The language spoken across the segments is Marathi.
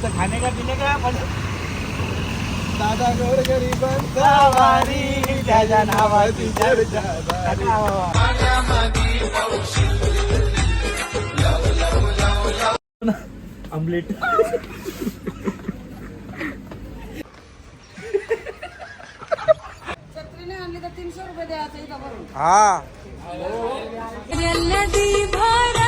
कुछ खाने का पीने का? पण दादा गोर गरीबांचा वारी त्याच्या नावाची चर्चा आमलेट छत्रीने आणली तर तीनशे रुपये द्यायचं इथं भरून. हा. नदी भरल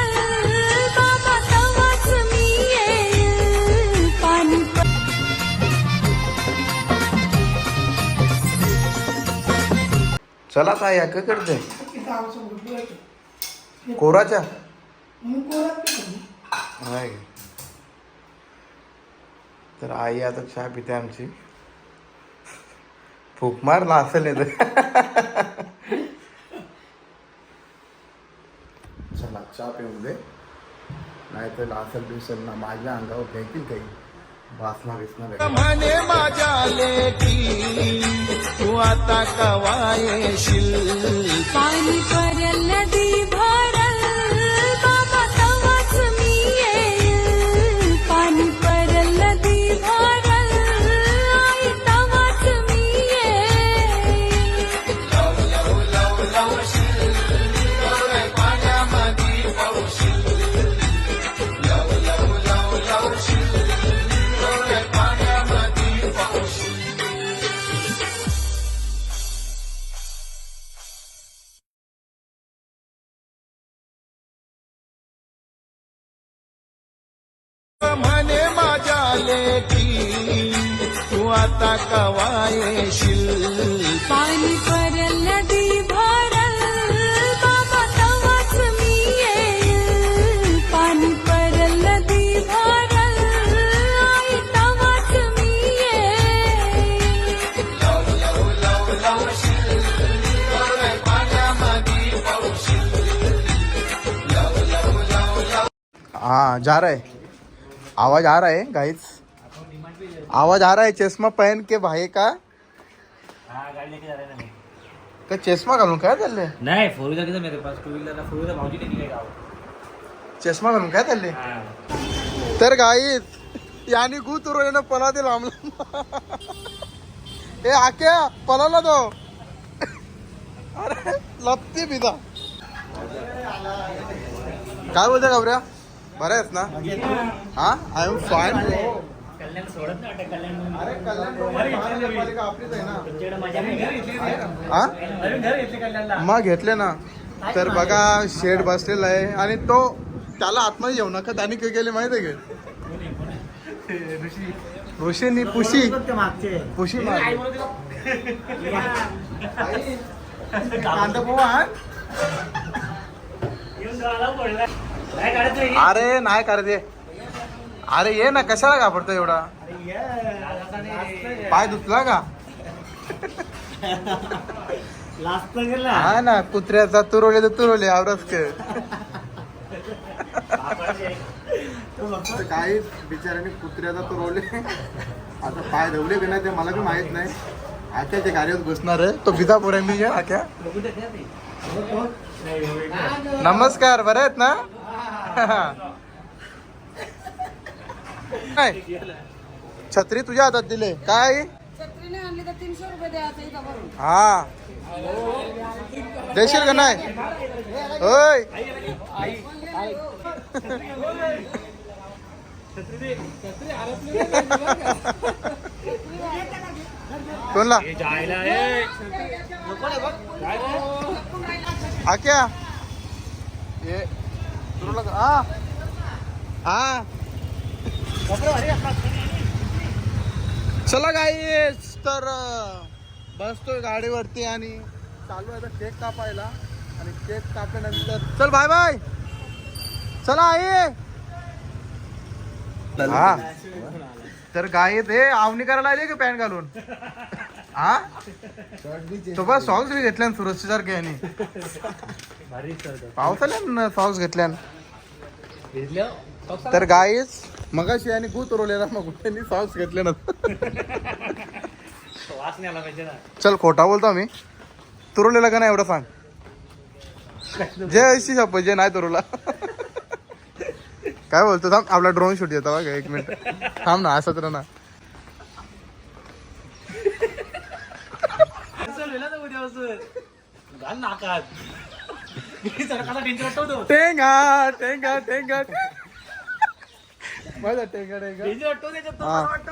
चला ताई कडचं करते कोराच्या? हाय. तर आई आता चहा पिते आमची. फूक मारला असेल हे तर. चला चहा पिऊ दे. नाही तर असेल दिवसांना माझ्या अंगावर फेकील काही. वासना बिसना म्हणे माझ्या लेकी तू आता कवा येशील? पाणी पडल नदी तू आता कवा येशील. पाणी पडल नदी भरल. बाबा तवाच मी येईल. पाणी नदी भरल. आई तवाच मी येईल. हाँ जा रहा. है आवाज आ रहा है गाइस आवाज़ आ रहा है चश्मा पहन के भाई का? हा का चष्मा घालून काय चाललंय नाही फोर व्हीलर किती मेरे पास टू व्हीलर फोर व्हीलर भाऊजी लेके गाव चष्मा घालून काय चाललंय हा। तर गाईत याने गुत उरवल्यानं पला ते लांबला ए आक्या पलाला तो अरे लपती पिता काय बोलते गावऱ्या बरं? आहेस ना? हा आय एम फाईन कल्याण सोडत नाही वाटत? कल्याण अरे कल्याण आपलीच आहे ना. तुमच्याकडे मजा नाही हा? नवीन घर घेतले कल्याणला. मग घेतले ना. तर बघा शेड बसलेला आहे. आणि तो त्याला आतमध्ये येऊ नका. त्याने काय केले माहिती आहे का? ऋषीनी पुशी. ते मागचे. पुशी आई मारली. बोलत कांदा पोहा आण. येऊन गावाला पडला काय काढत नाही अरे नाही करते अरे ये ना कशाला घाबरतो एवढा? पाय धुतला का? हा ना कुत्र्याचा तुरवले तर तुरवले आवरच के काही बिचाऱ्याने कुत्र्याचा तुरवले. आता पाय धवले की नाही ते मला बी माहीत नाही. आख्याच्या गाडीवर बसणार आहे. तो बिदा पोऱ्या मी आख्या नमस्कार बरे आहेत ना? काय? छत्री तुझ्या हातात दिले. काय? छत्रीने आणली तर तीनशे रुपये द्यायचं इथं भरून. हा. देशील का नाही? होय. कोणला? जायला आक्या ये तुला हा. हा. चला गाईस तर बसतोय गाडीवरती आणि चालू आहे आता केक कापायला. आणि केक कापल्यानंतर चल बाय बाय चला आई. हा. तर गायत हे आवनी करायला आली का पॅन्ट घालून? हा? तो बस सॉक्स बी घेतल्यान सुरक्षित सारखे यांनी. भारी सर पावसाला सॉक्स घेतल्यान. घेतलं तर गाईस मगाशी आणि गुत उरवलेला मग त्यांनी सॉक्स घेतले ना. वास नाही आला पाहिजे ना. चल खोटा बोलतो आम्ही. तुरवलेला का नाही एवढं सांग. जे ऐशी शप जे नाही तुरवला काय बोलतो थांब आपला ड्रोन शूट येतो बघा एक मिनिट थांब ना असं तर ना. टेंगा टेंगा टेंगा माझा टेंगा टेंगा टेन्शन वाटतो त्याच्यात तो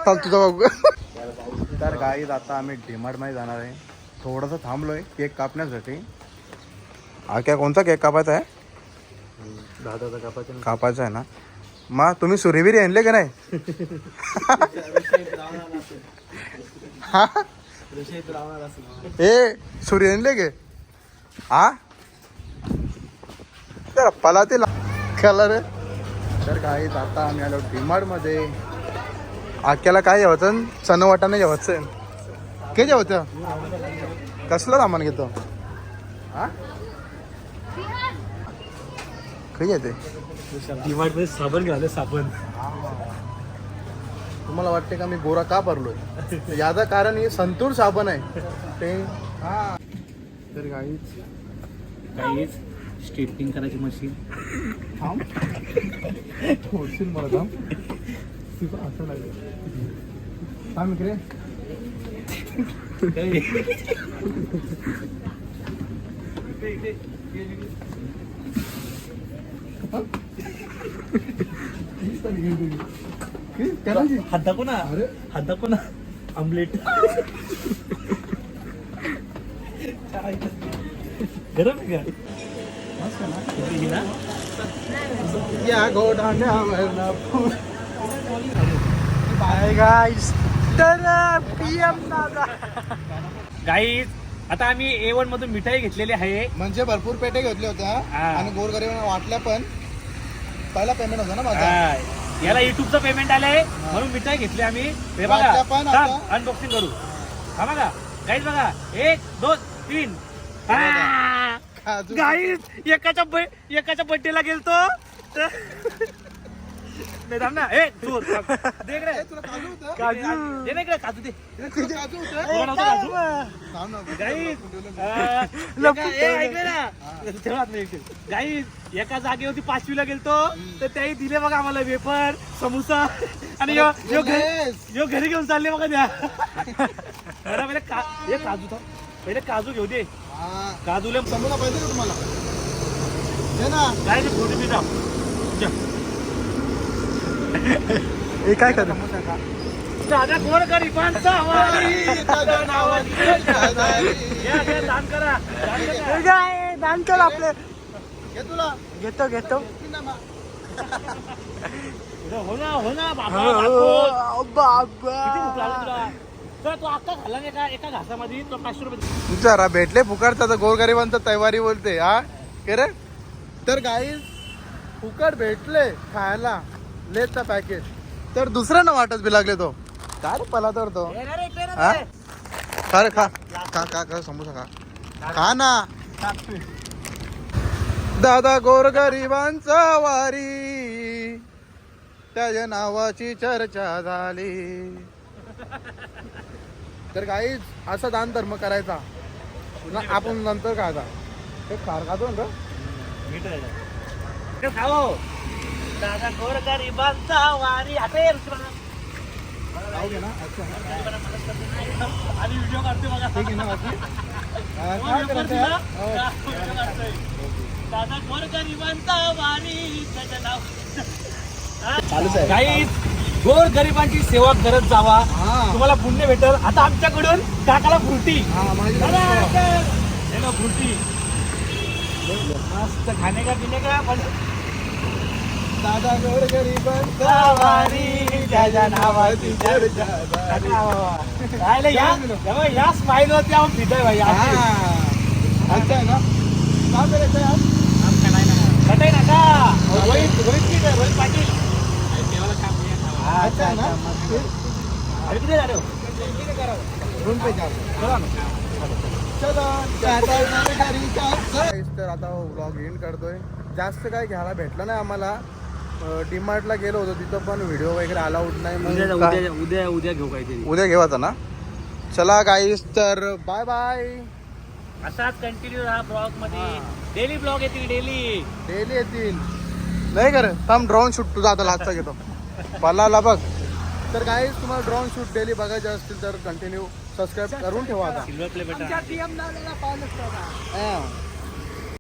हा तुझा बघू तर गाईत आता आम्ही डीमार्टमध्ये जाणार आहे. थोडंसं थांबलोय केक कापण्यासाठी. हा क्या कोणता केक कापायचा आहे? दादाचा कापायचं. कापायचा आहे ना? मा तुम्ही सुरीबिरी आणले का नाही? हा? ए सुरी आणले गे हा? तर पला ते कलर तर काही आता आम्ही आलो डीमार्टमध्ये आक्याला काय जेवायचं? चण वाटाणे जेवायचं. काय जेवायचं? कसलं सामान घेतो? हा? काय येते? DMart मध्ये साबण घाले साबण. तुम्हाला वाटते का मी गोरा का भरलोय? याचं कारण हे संतूर साबण आहे. ते हा. तर काहीच काहीच स्ट्रेटनिंग करायची मशीन. थांब. मला थांब. तुझं असं लागलं. थांब इकडे. हात दाखव ना अरे. हात दाखव ना आमलेट. गरम आहे का? गाईज आता आम्ही ए वन मधून मिठाई घेतलेली आहे. म्हणजे भरपूर पेटे घेतल्या होत्या. आणि गोरगरीबांना वाटल्या पण पहिला पेमेंट होता ना माझा. हा. याला युट्यूबचं पेमेंट आलंय म्हणून मिठाई घेतली आम्ही. हे बघा अनबॉक्सिंग करू. हा बघा गाईज बघा एक दोन तीन. एकाच्या ब- एकाच्या बर्थडेला गेलतो. तर- नाही थांब ना. ए चोर थांब. दे इकडे. ए, तुला काजू होतं? काजू. दे ना इकडे काजू दे. ए, तुला काजू होतं? तुला नव्हतं काजू? थांब ना. गाईज अं, एका- जागेवरती पाचवीला गेलतो. तर त्याही दिले बघा आम्हाला वेफर समोसा. आणि यो यो घरी Yes. यो घरी घेऊन चालले बघा बरं का हे काजू थांब. पहिले काजू घेऊ दे. हा. काजूले समोसा पाहिजे का तुम्हाला? दे ना. काय ते फोटो मी हे काय कर? दादा कोण दान करा. दान करा. दान कर आपले. घे तुला. घेतो घेतो. हो ना हो ना बाबा बापू. बाबा. किती भूक लागली तुला? तर तू आता खाल्ला नाही का? एका घासामध्ये तो पाचशे रुपये विचारा भेटले फुकट गोरगरिबांचा तैवारी बोलते हा? के रे? तर गाई फुकट भेटले खायला लेचा पॅकेट तर दुसरा ना वाटच बी लागले तो. काय रे पला तर तो हा? रे. खा रे खा. खा खा खा समोसा खा. खा ना. दादा गोरगरिबांचा वारी त्याच्या नावाची चर्चा झाली. तर काही असा दान धर्म करायचा. ना आपण नंतर खायचा. हे खार खातो ना. ते आणि व्हिडिओ काढते बघा. ठीक आहे ना बाकी हा, हो, काय करायचं चालूच आहे. गोर गरिबांची सेवा करत जावा. तुम्हाला पुण्य भेटल. आता आमच्याकडून काकाला फ्रुटी. ना फ्रुटी. मस्त खाणे का पिणे का पण दादा झाली. राहिले या? स्माईल वरती आपण पितोय भाई हा. अच्छा आहे ना. का? करायचं रोहित रोहित की काय? रोहित पाटील? अच्छा आहे ना किती झाले हो? दोन. तर आता व्लॉग एंड करतोय. जास्त काय घ्यायला भेटलं नाही आम्हाला. डीमार्टला गेलो होतो तिथं पण व्हिडिओ वगैरे अलाउड नाही काय- उद्या उद्या उद्या घेऊ काहीतरी. उद्या घेवाचा ना? चला गाईस तर बाय बाय असाच कंटिन्यू राहा ब्लॉगमध्ये. हा. डेली ब्लॉग येतील डेली डेली येतील. नाही करे थांब ड्रोन शूट तुझा आता लास्टचा घेतो. पल्लाला बघ. तर काही तुम्हाला ड्रोन शूट डेली बघायचे असतील तर कंटिन्यू सबस्क्राईब करून ठेवा आता. सिल्वर प्ले बेटा हा.